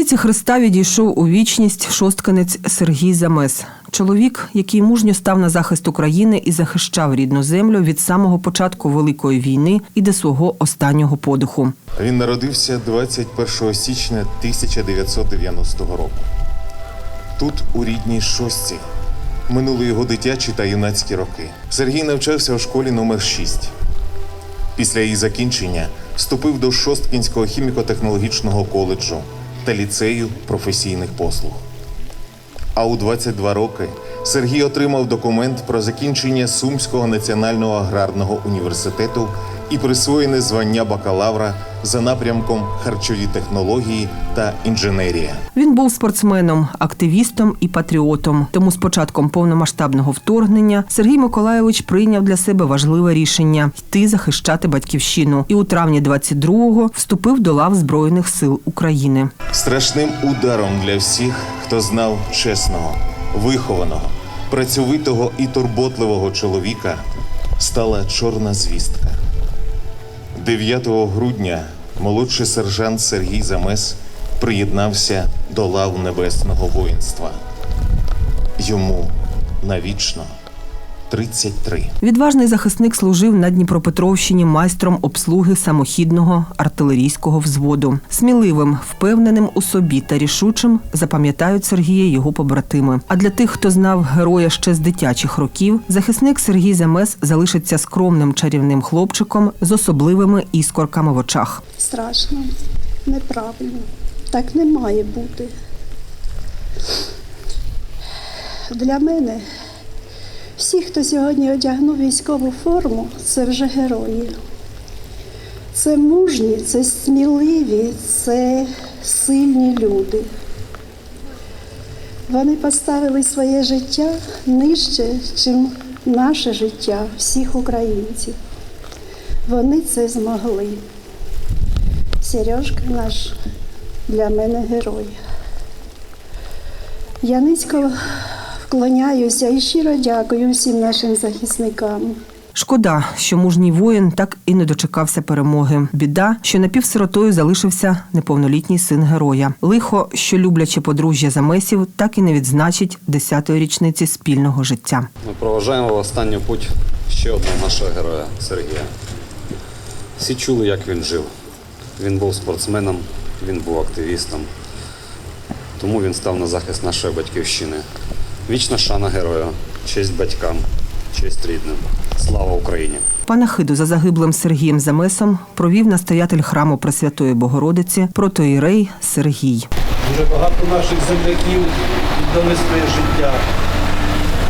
віці Христа відійшов у вічність шостканець Сергій Замес. Чоловік, який мужньо став на захист України і захищав рідну землю від самого початку Великої війни і до свого останнього подиху. Він народився 21 січня 1990 року. Тут, у рідній шостці, минули його дитячі та юнацькі роки. Сергій навчався у школі номер 6 Після її закінчення вступив до Шосткінського хіміко-технологічного коледжу та ліцею професійних послуг. А у 22 роки Сергій отримав документ про закінчення Сумського національного аграрного університету і присвоєне звання бакалавра за напрямком харчові технології та інженерія. Він був спортсменом, активістом і патріотом. Тому з початком повномасштабного вторгнення Сергій Миколайович прийняв для себе важливе рішення йти захищати батьківщину. І у травні 22-го вступив до лав Збройних сил України. Страшним ударом для всіх, хто знав чесного, вихованого, працьовитого і турботливого чоловіка, стала чорна звістка. 9 грудня молодший сержант Сергій Замес приєднався до лав небесного воїнства. Йому навічно 33. Відважний захисник служив на Дніпропетровщині майстром обслуги самохідного артилерійського взводу. Сміливим, впевненим у собі та рішучим запам'ятають Сергія його побратими. А для тих, хто знав героя ще з дитячих років, захисник Сергій Замес залишиться скромним чарівним хлопчиком з особливими іскорками в очах. страшно, неправильно. Так не має бути. Для мене всі, хто сьогодні одягнув військову форму, це вже герої. Це мужні, це сміливі, це сильні люди. Вони поставили своє життя нижче, ніж наше життя всіх українців. Вони це змогли. Сережка наш для мене герой. Я низько вклоняюся і щиро дякую всім нашим захисникам. Шкода, що мужній воїн так і не дочекався перемоги. Біда, що напівсиротою залишився неповнолітній син героя. Лихо, що любляче подружжя замесів, так і не відзначить 10-ї річниці спільного життя. Ми проважаємо в останню путь ще одного нашого героя Сергія. Всі чули, як він жив. Він був спортсменом, він був активістом. Тому він став на захист нашої батьківщини. Вічна шана героя, честь батькам, честь рідним. Слава Україні! Панахиду за загиблим Сергієм Замесом провів настоятель храму Пресвятої Богородиці протоїрей Сергій. Дуже багато наших земляків віддали своє життя.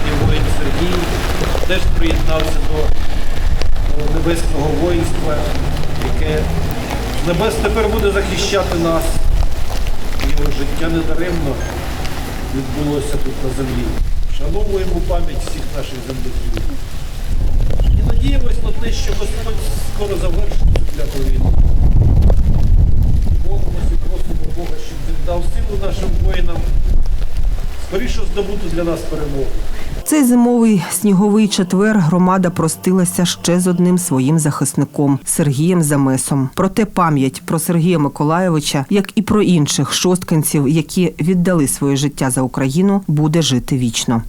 І воїн Сергій теж приєднався до небесного воїнства, яке небес тепер буде захищати нас. Його життя недаремно відбулося тут на землі. Шановуємо пам'ять всіх наших земляків. І надіємось на те, що Господь скоро завершить цю кляту війну. Молимося і просимо Бога, щоб він дав силу нашим воїнам скоріше здобути для нас перемогу. Цей зимовий сніговий четвер громада простилася ще з одним своїм захисником Сергієм Замесом. Проте пам'ять про Сергія Миколайовича, як і про інших шосткинців, які віддали своє життя за Україну, буде жити вічно.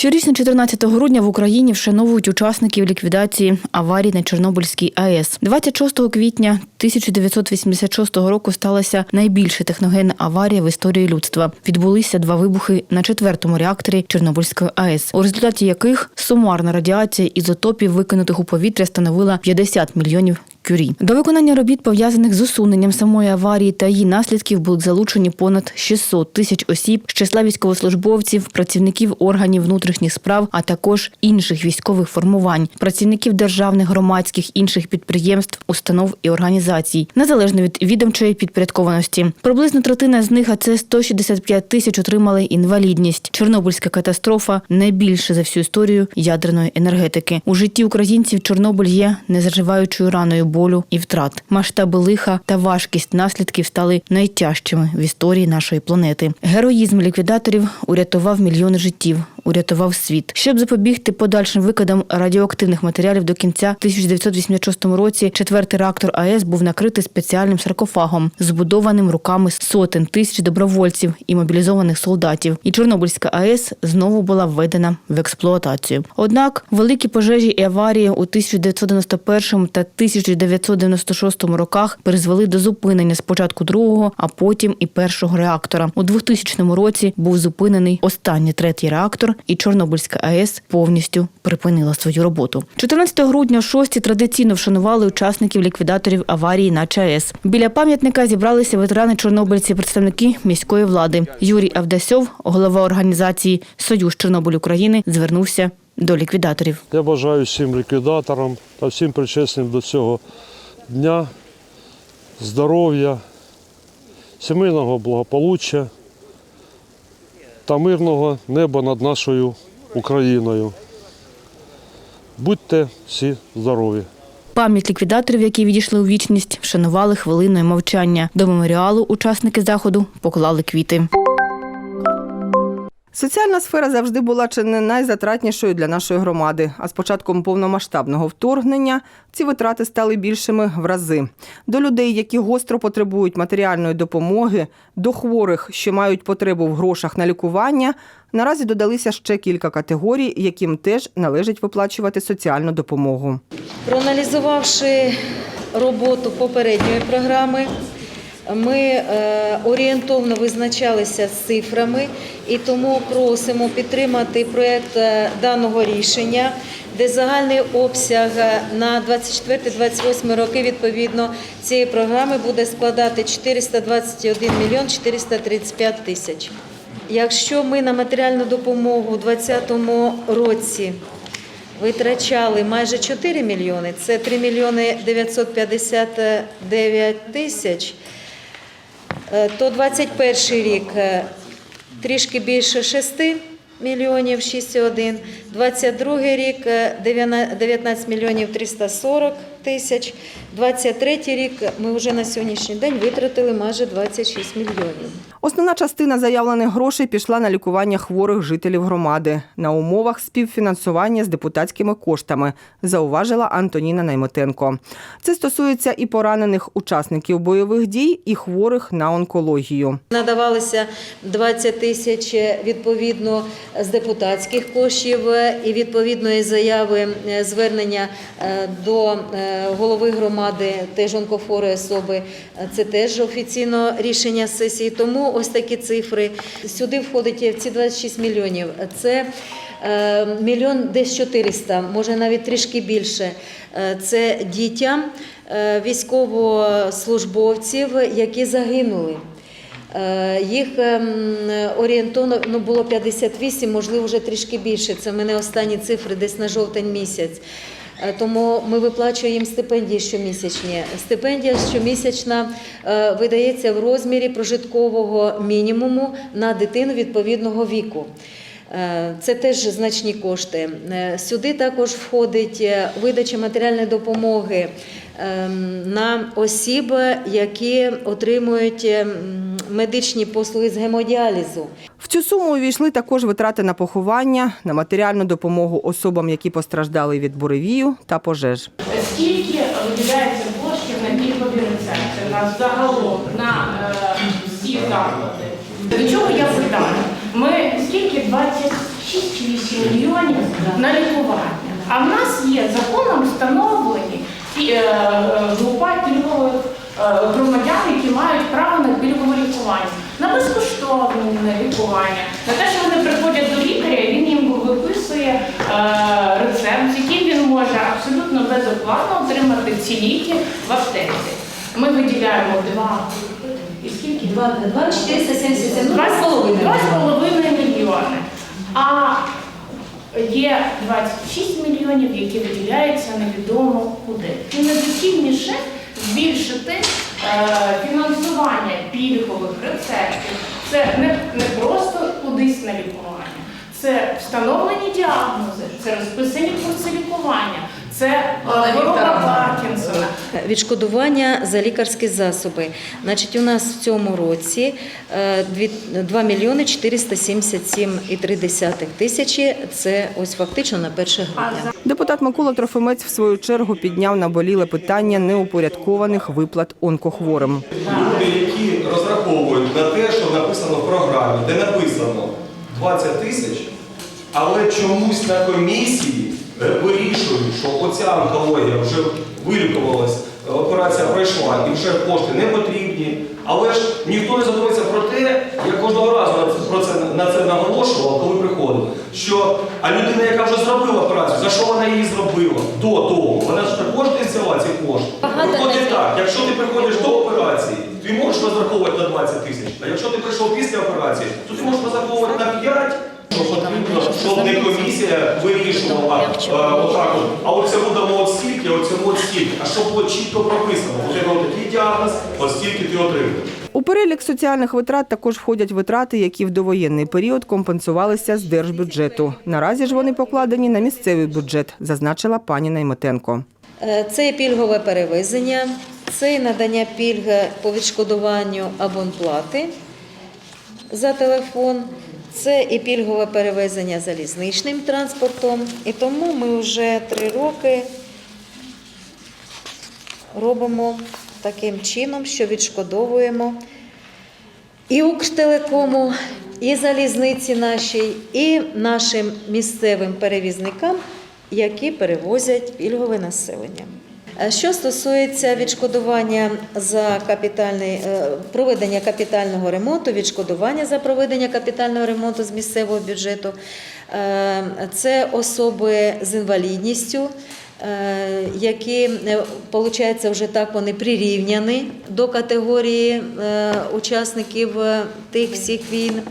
Щорічно 14 грудня в Україні вшановують учасників ліквідації аварії на Чорнобильській АЕС. 26 квітня 1986 року сталася найбільша техногенна аварія в історії людства. Відбулися два вибухи на четвертому реакторі Чорнобильської АЕС, у результаті яких сумарна радіація ізотопів, викинутих у повітря, становила 50 мільйонів кюрі. До виконання робіт, пов'язаних з усуненням самої аварії та її наслідків, були залучені понад 600 тисяч осіб з числа військовослужбовців, працівників органів внутрішніх справ, а також інших військових формувань, працівників державних, громадських, інших підприємств, установ і організацій, незалежно від відомчої підпорядкованості. Приблизно третина з них, а це 165 тисяч, отримали інвалідність. Чорнобильська катастрофа найбільше за всю історію ядерної енергетики. У житті українців Чорнобиль є незаживаючою раною болю і втрат. Масштаби лиха та важкість наслідків стали найтяжчими в історії нашої планети. Героїзм ліквідаторів урятував мільйони життів, урятував світ. Щоб запобігти подальшим викидам радіоактивних матеріалів до кінця 1986 році, четвертий реактор АЕС був накритий спеціальним саркофагом, збудованим руками сотень тисяч добровольців і мобілізованих солдатів. І Чорнобильська АЕС знову була введена в експлуатацію. Однак великі пожежі і аварії у 1991 та 1996 роках призвели до зупинення спочатку другого, а потім і першого реактора. У 2000 році був зупинений останній третій реактор, і Чорнобильська АЕС повністю припинила свою роботу. 14 грудня шості традиційно вшанували учасників ліквідаторів аварії на ЧАЕС. Біля пам'ятника зібралися ветерани чорнобильці, представники міської влади. Юрій Авдасьов, голова організації Союз Чорнобиль України, звернувся до ліквідаторів. Я бажаю всім ліквідаторам та всім причесним до цього дня здоров'я, сімейного благополуччя та мирного неба над нашою Україною. Будьте всі здорові! Пам'ять ліквідаторів, які відійшли у вічність, вшанували хвилиною мовчання. До меморіалу учасники заходу поклали квіти. Соціальна сфера завжди була чи не найзатратнішою для нашої громади. А з початком повномасштабного вторгнення ці витрати стали більшими в рази. До людей, які гостро потребують матеріальної допомоги, до хворих, що мають потребу в грошах на лікування, наразі додалися ще кілька категорій, яким теж належить виплачувати соціальну допомогу. Проаналізувавши роботу попередньої програми, ми е, орієнтовно визначалися з цифрами і тому просимо підтримати проєкт е, даного рішення, де загальний обсяг е, на 24-28 роки відповідно цієї програми буде складати 421 мільйон 435 тисяч. Якщо ми на матеріальну допомогу у 2020 році витрачали майже 4 мільйони, це 3 мільйони 959 тисяч, то 21 рік е, трішки більше 6 мільйонів 6,1, 22 рік е, 19 мільйонів 340 тисяч, 23 рік ми вже на сьогоднішній день витратили майже 26 мільйонів. Основна частина заявлених грошей пішла на лікування хворих жителів громади на умовах співфінансування з депутатськими коштами, зауважила Антоніна Наймотенко. Це стосується і поранених учасників бойових дій, і хворих на онкологію. Надавалося 20 тисяч відповідно з депутатських коштів е, і відповідної заяви е, звернення е, до голови громади теж онкохворої особи. Це теж офіційно рішення сесії. Тому ось такі цифри. Сюди входить ці 26 мільйонів. Це е, мільйон десь 400, може навіть трішки більше. Е, Це дітям е, військовослужбовців, які загинули. Їх ем, орієнтовно ну, було 58, можливо, вже трішки більше. Це в мене останні цифри десь на жовтень місяць. Е, Тому ми виплачуємо стипендії щомісячні. Стипендія щомісячна е, видається в розмірі прожиткового мінімуму на дитину відповідного віку. Е, Це теж значні кошти. Сюди також входить видача матеріальної допомоги ем, на осіб, які отримують ем, медичні послуги з гемодіалізу. В цю суму увійшли також витрати на поховання, на матеріальну допомогу особам, які постраждали від буревію та пожеж. Скільки виділяється коштів на пільгові рецепти на загалом на е, всі заклади? До чого я питаю? Ми скільки 26 чи 8 мільйонів на лікування. А в нас є законом встановлені е, група пільгових е, громадян, які мають право на пільгове лікування, на безкоштовне лікування, на те, що вони приходять до лікаря, він їм виписує е, рецепт, з яким він може абсолютно безоплатно отримати ці ліки в аптеці. Ми виділяємо два і скільки? Два- два 477, ну, мільйони. А є 26 мільйонів, які виділяються невідомо куди. І найдоцільніше збільшити е, фінансування пільгових рецептів. Це не, просто кудись на лікування. Це встановлені діагнози, це розписані курси лікування, Це е, хвороба Паркінсона. Відшкодування за лікарські засоби. Значить, у нас в цьому році е, дві- 2 мільйони 477,3 тисячі. Це ось фактично на 1 грудня. Депутат Микола Трофимець в свою чергу підняв наболіле питання неупорядкованих виплат онкохворим. Люди, які розраховують на те, що написано в програмі, де написано 20 тисяч, але чомусь на комісії е, вирішують, що оця онкологія вже вилікувалась, е, операція пройшла і вже кошти не потрібні. Але ж ніхто не задумується про те, я кожного разу на це- про це на це наголошував, коли приходив. Що а людина, яка вже зробила операцію, за що вона її зробила до того? Вона ж також не взяла ці кошти. Виходить так, якщо ти приходиш до операції, ти можеш розраховувати на 20 тисяч. А якщо ти прийшов після операції, то ти можеш розраховувати на 5. Що потрібно, щоб не комісія вирішувала е, отак, а от цьому дамо от стільки, а от цьому от стільки. А щоб було чітко прописано, у тебе такий діагноз, от стільки ти отримуєш. У перелік соціальних витрат також входять витрати, які в довоєнний період компенсувалися з держбюджету. Наразі ж вони покладені на місцевий бюджет, зазначила пані Наймитенко. Е, Це і пільгове перевезення, це надання пільги по відшкодуванню абонплати за телефон, це і пільгове перевезення залізничним транспортом. І тому ми вже три роки робимо таким чином, що відшкодовуємо і Укртелекому, і залізниці нашій, і нашим місцевим перевізникам, які перевозять пільгове населення. Е, Що стосується відшкодування за капітальний е, проведення капітального ремонту, відшкодування за проведення капітального ремонту з місцевого бюджету, е, це особи з інвалідністю, які, виходить, вже так вони прирівняні до категорії е, учасників е, тих всіх війн.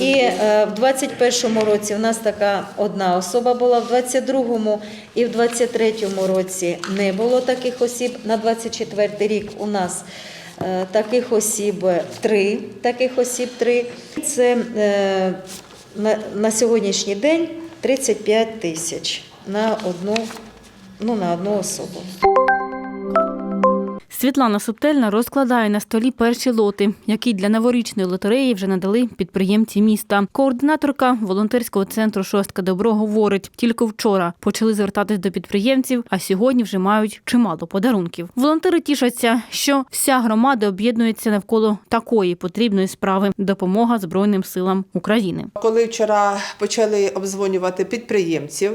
І е, в 21-му році у нас така одна особа була, в 22-му і в 23-му році не було таких осіб. На 24-й рік у нас е, таких осіб три. Таких осіб три. Це е, на сьогоднішній день 35 тисяч на одну, ну, на одну особу. Світлана Субтельна розкладає на столі перші лоти, які для новорічної лотереї вже надали підприємці міста. Координаторка волонтерського центру Шостка Добро говорить, тільки вчора почали звертатись до підприємців, а сьогодні вже мають чимало подарунків. Волонтери тішаться, що вся громада об'єднується навколо такої потрібної справи допомога Збройним силам України. Коли вчора почали обдзвонювати підприємців,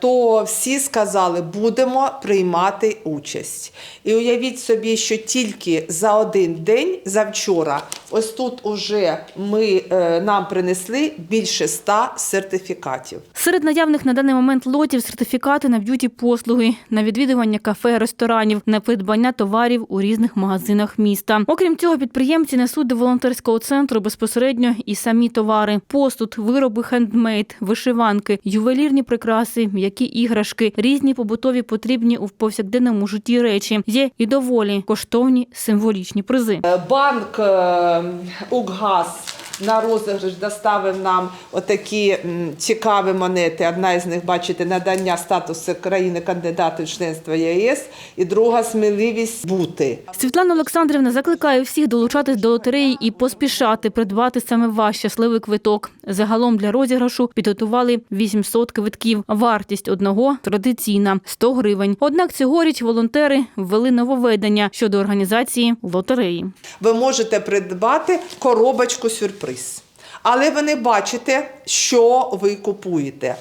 то всі сказали, будемо приймати участь. І уявіть собі, що тільки за один день, завчора, ось тут уже ми, е, нам принесли більше ста сертифікатів. Серед наявних на даний момент лотів сертифікати на б'юті послуги, на відвідування кафе, ресторанів, на придбання товарів у різних магазинах міста. Окрім цього, підприємці несуть до волонтерського центру безпосередньо і самі товари: посуд, вироби хендмейд, вишиванки, ювелірні прикраси, м'які іграшки, різні побутові потрібні у повсякденному житті речі. Є і доволі коштовні символічні призи. Е, Банк е, Укгаз на розіграш доставив нам отакі цікаві монети. Одна із них, бачите, надання статусу країни кандидата в членство ЄС, і друга сміливість бути. Світлана Олександрівна закликає всіх долучатись до лотереї і поспішати придбати саме ваш щасливий квиток. Загалом для розіграшу підготували 800 квитків. Вартість одного традиційна 100 гривень. Однак цьогоріч волонтери ввели нововведення щодо організації лотереї. Ви можете придбати коробочку сюрприз. Але ви не бачите, що ви купуєте.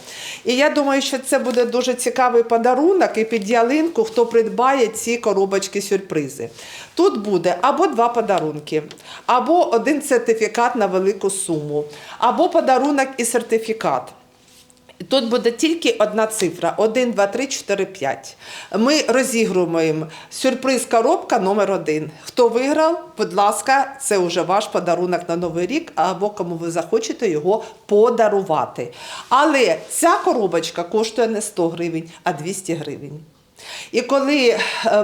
І я думаю, що це буде дуже цікавий подарунок і під ялинку, хто придбає ці коробочки сюрпризи. Тут буде або два подарунки, або один сертифікат на велику суму, або подарунок і сертифікат. Тут буде тільки одна цифра: 1, 2, 3, 4, 5. Ми розігруємо сюрприз коробка номер 1 Хто виграв, будь ласка, це вже ваш подарунок на Новий рік, або кому ви захочете його подарувати. Але ця коробочка коштує не 100 гривень, а 200 гривень. І коли е,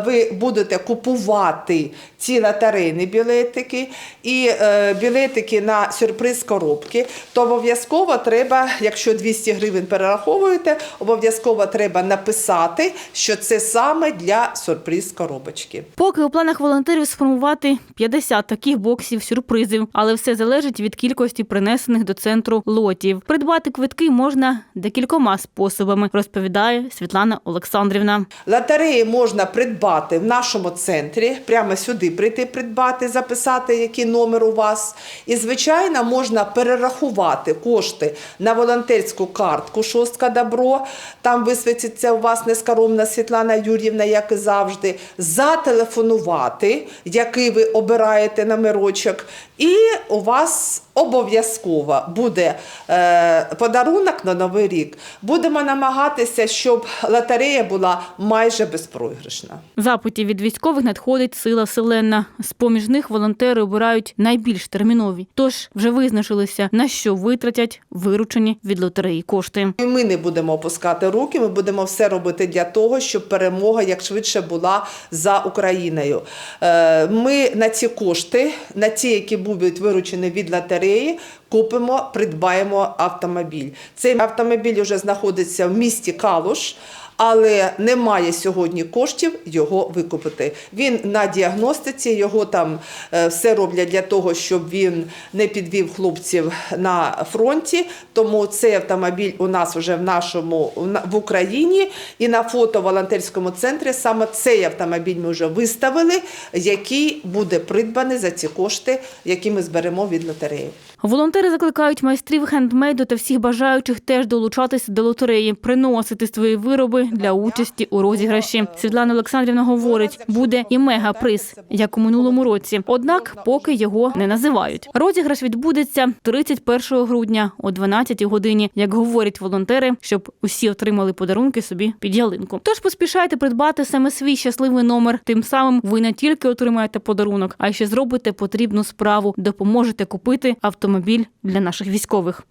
ви будете купувати ці лотерейні білетики і е, білетики на сюрприз коробки, то обов'язково треба, якщо 200 гривень перераховуєте, обов'язково треба написати, що це саме для сюрприз коробочки. Поки у планах волонтерів сформувати 50 таких боксів сюрпризів, але все залежить від кількості принесених до центру лотів. Придбати квитки можна декількома способами, розповідає Світлана Олександрівна. Лотереї можна придбати в нашому центрі, прямо сюди прийти придбати, записати, який номер у вас. І, звичайно, можна перерахувати кошти на волонтерську картку Шостка Добро. Там висвітиться у вас нескоромна Світлана Юр'ївна, як і завжди, зателефонувати, який ви обираєте номерочок, і у вас обов'язково буде е, подарунок на Новий рік. Будемо намагатися, щоб лотерея була майже безпроіграшна. Запитів від військових надходить сила вселенна. З поміж них волонтери обирають найбільш термінові. Тож вже визначилися, на що витратять виручені від лотереї кошти. Ми не будемо опускати руки, ми будемо все робити для того, щоб перемога як швидше була за Україною. Е, Ми на ці кошти, на ті, які будуть виручені від лотереї, купимо, придбаємо автомобіль. Цей автомобіль вже знаходиться в місті Калуш. Але немає сьогодні коштів його викупити. Він на діагностиці, його там е, все роблять для того, щоб він не підвів хлопців на фронті. Тому цей автомобіль у нас вже в нашому в Україні. І на фото волонтерському центрі саме цей автомобіль ми вже виставили, який буде придбаний за ці кошти, які ми зберемо від лотереї. Волонтери закликають майстрів хендмейду та всіх бажаючих теж долучатися до лотереї, приносити свої вироби для участі у розіграші. Світлана Олександрівна говорить, буде і мегаприз, як у минулому році. Однак поки його не називають. Розіграш відбудеться 31 грудня о 12 годині, як говорять волонтери, щоб усі отримали подарунки собі під ялинку. Тож поспішайте придбати саме свій щасливий номер. Тим самим ви не тільки отримаєте подарунок, а ще зробите потрібну справу, допоможете купити автомобіль для наших військових.